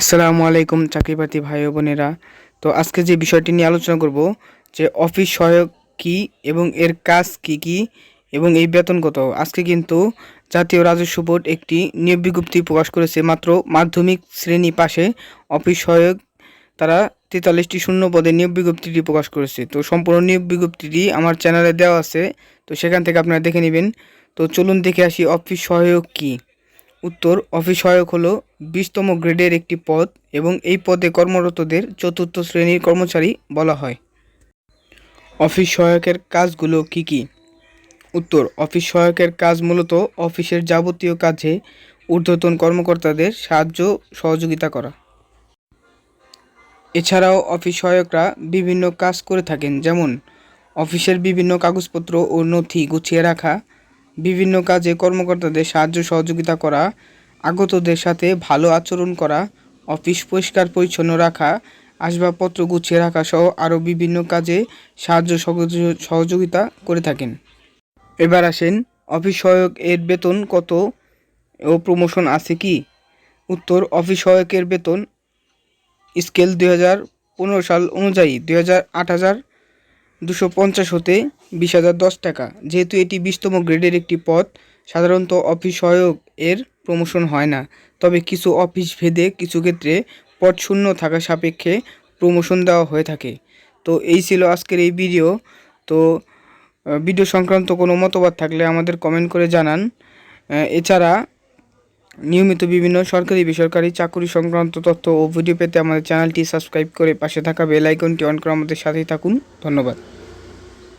আসসালামু আলাইকুম চাকরিপ্রার্থী ভাই বোনেরা। তো আজকে যে বিষয়টি নিয়ে আলোচনা করব, যে অফিস সহায়ক কি এবং এর কাজ কি কি এবং এই বেতন কত? আজকে কিন্তু জাতীয় রাজস্ব বোর্ড একটি নিয়োগ বিজ্ঞপ্তি প্রকাশ করেছে, মাত্র মাধ্যমিক শ্রেণি পাশে অফিস সহায়ক তারা তেতাল্লিশটি শূন্য পদে নিয়োগ বিজ্ঞপ্তিটি প্রকাশ করেছে। তো সম্পূর্ণ নিয়োগ বিজ্ঞপ্তিটি আমার চ্যানেলে দেওয়া আছে, তো সেখান থেকে আপনারা দেখে নেবেন। তো চলুন দেখে আসি অফিস সহায়ক কী। উত্তর অফিস সহায়ক হলো বিশতম গ্রেডের একটি পদ এবং এই পদে কর্মরতদের চতুর্থ শ্রেণির কর্মচারী বলা হয়। অফিস সহায়কের কাজগুলো কি কি? উত্তর অফিস সহায়কের কাজ মূলত অফিসের যাবতীয় কাজে ঊর্ধ্বতন কর্মকর্তাদের সাহায্য সহযোগিতা করা। এছাড়াও অফিস সহায়করা বিভিন্ন কাজ করে থাকেন, যেমন অফিসের বিভিন্ন কাগজপত্র ও নথি গুছিয়ে রাখা বিভিন্ন কাজে কর্মকর্তাদের সাহায্য সহযোগিতা করা, আগতদের সাথে ভালো আচরণ করা, অফিস পরিষ্কার পরিচ্ছন্ন রাখা, আসবাবপত্র গুছিয়ে রাখা সহ আরও বিভিন্ন কাজে সাহায্য সহযোগ- সহযোগিতা করে থাকেন। এবার আসেন, অফিস সহায়ক এর বেতন কত ও প্রমোশন আছে কি? উত্তর, অফিস সহায়কের বেতন স্কেল দুই হাজার পনেরো সাল অনুযায়ী দুই হাজার আট হাজার দুশো পঞ্চাশ হতে বিশ হাজার দশ টাকা। যেহেতু এটি বিশতম গ্রেডের একটি পদ, সাধারণত অফিস সহায়ক এর প্রমোশন হয় না। তবে কিছু অফিস ভেদে কিছু ক্ষেত্রে পদ শূন্য থাকা সাপেক্ষে প্রমোশন দেওয়া হয়ে থাকে। তো এই ছিল আজকের এই ভিডিও। তো ভিডিও সংক্রান্ত কোনো মতবাদ থাকলে আমাদের কমেন্ট করে জানান। এছাড়া নিয়মিত বিভিন্ন সরকারি, বেসরকারি চাকরি সংক্রান্ত তথ্য ও ভিডিও পেতে আমাদের চ্যানেলটি সাবস্ক্রাইব করে পাশে থাকা বেল আইকনটি অন করে আমাদের সাথেই থাকুন। ধন্যবাদ।